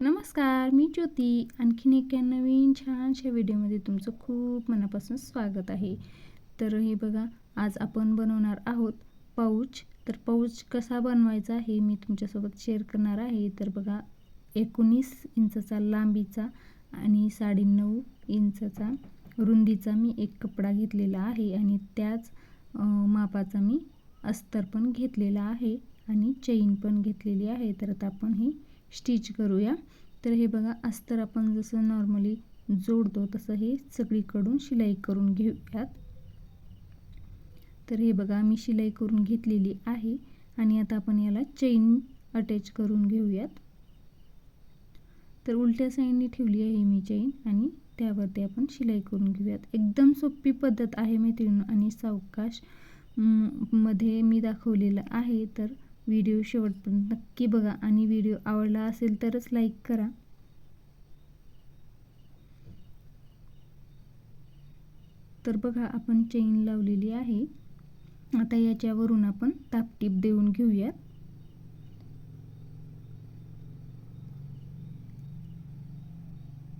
नमस्कार मी ज्योती. आणखीन एका नवीन छानशा व्हिडिओमध्ये तुमचं खूप मनापासून स्वागत आहे. तर हे बघा आज आपण बनवणार आहोत पाऊच. तर पाऊच कसा बनवायचा हे मी तुमच्यासोबत शेअर करणार आहे. तर बघा एकोणीस इंचाचा लांबीचा आणि साडेनऊ इंचाचा रुंदीचा मी एक कपडा घेतलेला आहे आणि त्याच मापाचा मी अस्तर पण घेतलेला आहे आणि चेन पण घेतलेली आहे. तर आता आपण हे स्टिच करूया. तर हे बघा अस्तर आपण जसं नॉर्मली जोडतो तसं हे सगळीकडून शिलाई करून घेऊयात. तर हे बघा मी शिलाई करून घेतलेली आहे आणि आता आपण याला चेन अटॅच करून घेऊयात. तर उलट्या साईडने ठेवली आहे मी चेन आणि त्यावरती आपण शिलाई करून घेऊयात. एकदम सोपी पद्धत आहे मैत्रिणी आणि सावकाशमध्ये मी दाखवलेलं आहे. तर व्हिडिओ शेवटपर्यंत नक्की बघा आणि व्हिडिओ आवडला असेल तरच लाईक करा. तर बघा आपण चेन लावलेली आहे. आता याच्यावरून आपण तापटीप देऊन घेऊयात.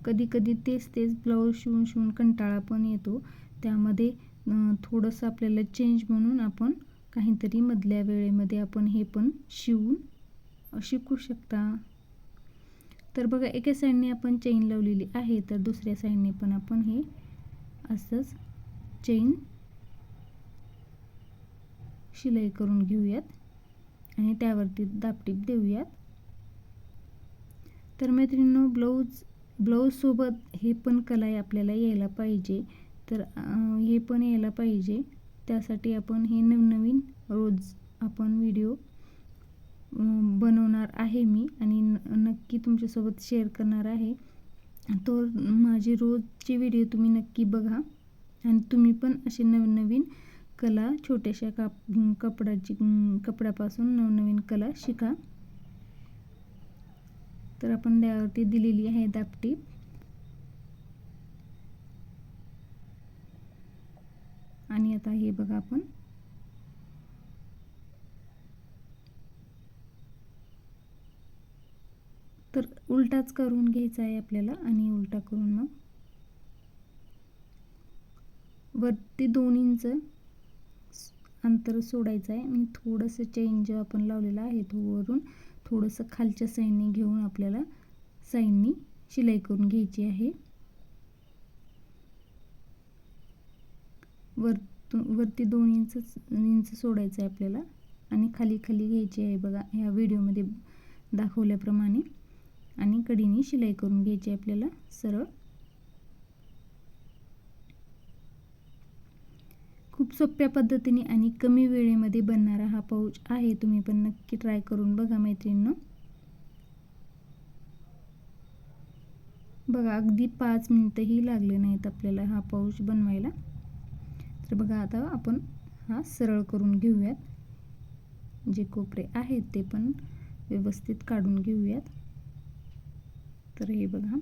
कधी कधी तेच तेच ब्लाऊज शिवून शिवून कंटाळा पण येतो. त्यामध्ये थोडंसं आपल्याला चेंज म्हणून आपण काहीतरी मधल्या वेळेमध्ये आपण हे पण शिवून शिकू शकता. तर बघा एका साईडने आपण चेन लावलेली आहे तर दुसऱ्या साईडने पण आपण हे असंच चेन शिलाई करून घेऊयात आणि त्यावरती दापटीप देऊयात. तर मैत्रिणींनो ब्लाऊज ब्लाऊजसोबत हे पण कलाई आपल्याला यायला पाहिजे. तर हे पण यायला पाहिजे. त्यासाठी आपण हे नवनवीन रोज आपण व्हिडिओ बनवणार आहे मी आणि नक्की तुमच्यासोबत शेअर करणार आहे. तो माझे रोजचे व्हिडिओ तुम्ही नक्की बघा आणि तुम्ही पण असे नवनवीन कला छोट्याशा काप कपड्याची कपड्यापासून नवनवीन कला शिका. तर आपण त्यावरती दिलेली आहे दापटी आणि आता हे बघा आपण. तर उलटाच करून घ्यायचा आहे आपल्याला आणि उलटा करून मग. वरती दोन इंच अंतर सोडायचं आहे. आणि थोडंसं चेन आपण लावलेला आहे तो वरून थोडंसं खालच्या साईडने घेऊन आपल्याला साईडनी शिलाई करून घ्यायची आहे. वर वरती दोन इंच इंच सोडायचं आहे आपल्याला. आणि खाली खाली घ्यायची आहे बघा ह्या व्हिडिओमध्ये दाखवल्याप्रमाणे. आणि कडीने शिलाई करून घ्यायची आपल्याला सरळ. खूप सोप्या पद्धतीने आणि कमी वेळेमध्ये बनणारा हा पाऊच आहे. तुम्ही पण नक्की ट्राय करून बघा मैत्रिणींनो. बघा अगदी पाच मिनटंही लागले नाहीत आपल्याला हा पाऊच बनवायला. तर बघा आता आपण हा सरळ करून घेऊयात. जे कोपरे आहेत ते पण व्यवस्थित काढून घेऊयात. तर हे बघा.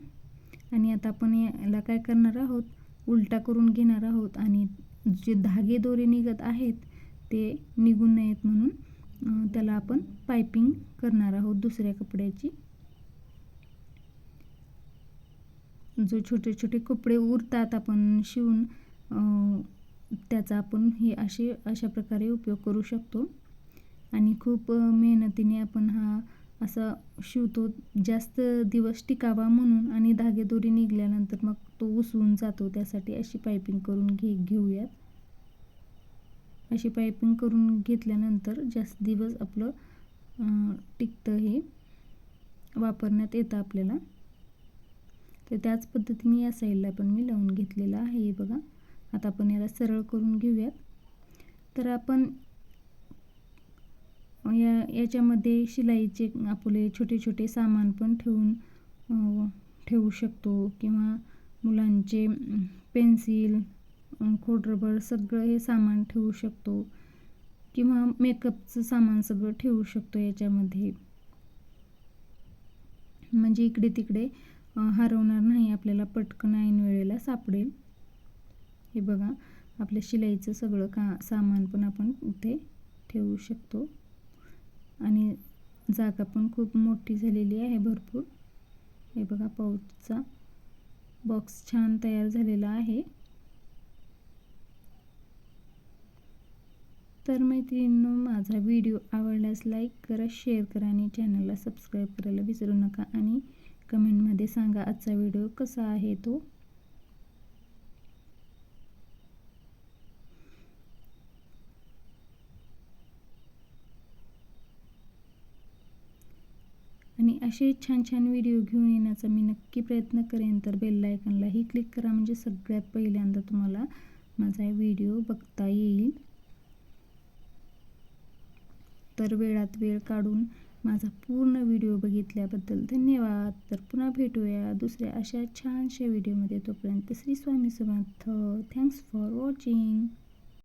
आणि आता आपण याला काय करणार आहोत? उलटा करून घेणार आहोत आणि जे धागे दोरे निघत आहेत ते निघून नयेत म्हणून त्याला आपण पायपिंग करणार आहोत दुसऱ्या कपड्याची. जो छोटे छोटे कपडे उरतात आपण शिवून त्याचा आपण हे असे अशा प्रकारे उपयोग करू शकतो. आणि खूप मेहनतीने आपण हा असा शिवतो. जास्त दिवस टिकावा म्हणून आणि धागेदोरी निघाल्यानंतर मग तो उसळून जातो. त्यासाठी अशी पायपिंग करून घे घेऊयात. अशी पायपिंग करून घेतल्यानंतर जास्त दिवस आपलं टिकतं हे वापरण्यात येतं आपल्याला. तर त्याच पद्धतीने या साईडला पण मी लावून घेतलेलं आहे बघा. आता आपण याला सरळ करून घेऊयात. तर आपण या याच्यामध्ये शिलाईचे आपले छोटे छोटे सामान पण ठेवून ठेवू शकतो. किंवा मुलांचे पेन्सिल खोडरबर सगळं हे सामान ठेवू शकतो. किंवा मेकअपचं सामान सगळं ठेवू शकतो याच्यामध्ये. म्हणजे इकडे तिकडे हरवणार नाही आपल्याला पटकन ऐन वेळेला सापडेल. हे बघा आपल्या शिलाईचं सगळं का सामान पण आपण इथे ठेवू शकतो. आणि जागा पण खूप मोठी झालेली आहे भरपूर. हे बघा पाऊचचा बॉक्स छान तयार झालेला आहे. तर मैत्रिणींनो माझा व्हिडिओ आवडल्यास लाईक करा शेअर करा आणि चॅनलला सबस्क्राईब करायला विसरू नका. आणि कमेंटमध्ये सांगा आजचा व्हिडिओ कसा आहे तो? आणि असे छान छान व्हिडिओ घेऊन येण्याचा मी नक्की प्रयत्न करेन. तर बेल आयकनलाही क्लिक करा. म्हणजे सगळ्यात पहिल्यांदा तुम्हाला माझा व्हिडिओ बघता येईल. तर वेळात वेळ काढून माझा पूर्ण व्हिडिओ बघितल्याबद्दल धन्यवाद. तर पुन्हा भेटूया दुसऱ्या अशा छानशा व्हिडिओमध्ये तोपर्यंत Shri Swami Samarth. Thanks for watching